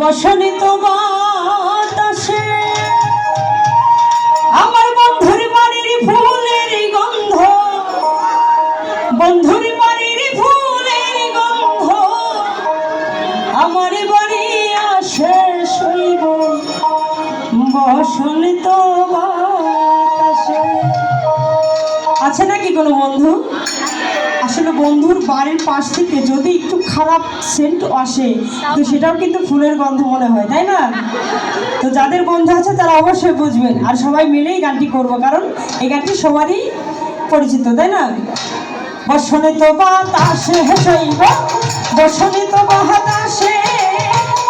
বসনে তো বাতাসে আমার বন্ধুর বাড়ির ফুলের গন্ধ, বন্ধুর বাড়ির ফুলের গন্ধ, আমার বাড়ি আসে শৈব বসনিত তো বাতাসে আছে নাকি কোনো বন্ধু? আসলে বন্ধুর বাড়ির পাশ থেকে যদি একটু খারাপ সেন্ট আসে, তো সেটাও কিন্তু ফুলের গন্ধ মনে হয়, তাই না? তো যাদের গন্ধ আছে তারা অবশ্যই বুঝবেন। আর সবাই মিলেই গানটি করব, কারণ এই গানটি সবারই পরিচিত, তাই না? বসনে তো বাতাসে হেসাইব বসনে তো বাতাসে,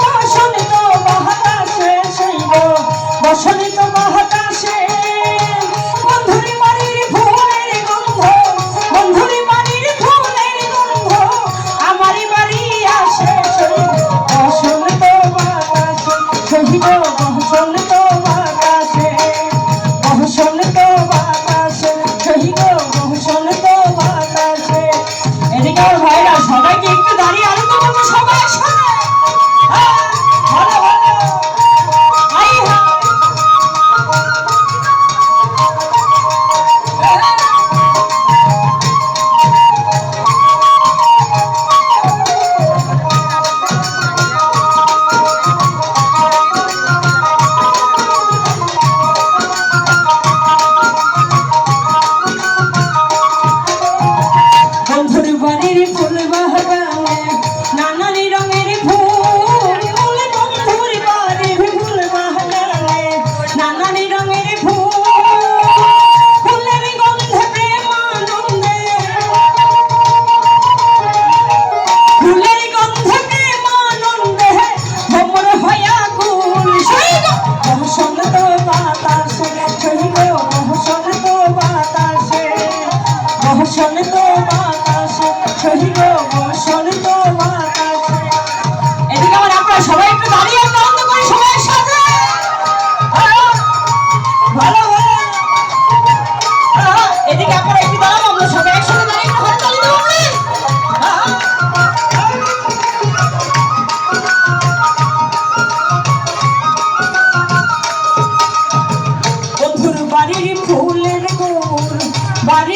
বসনে তো বাতাসে হেসাইব বসনে বাহাবা নানানি রঙে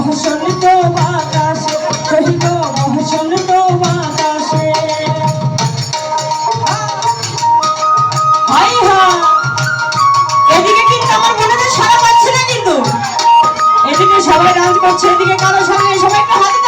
মহসন তো বাতাসে। এদিকে কিন্তু আমার বোনেদের সারা কিন্তু। এদিকে সবাই ডান্স করছে, এদিকে কারও সঙ্গে সবাই হাত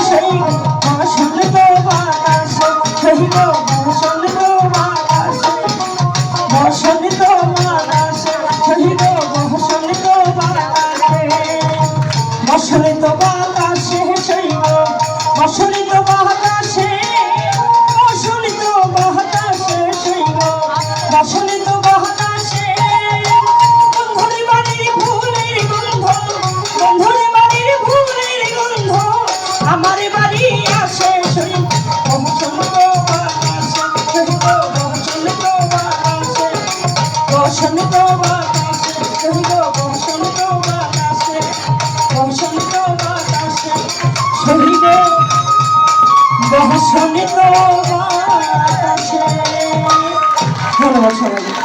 সেই আসল তো বাতাস সহিল শরীরে বহসনিত বাতাসে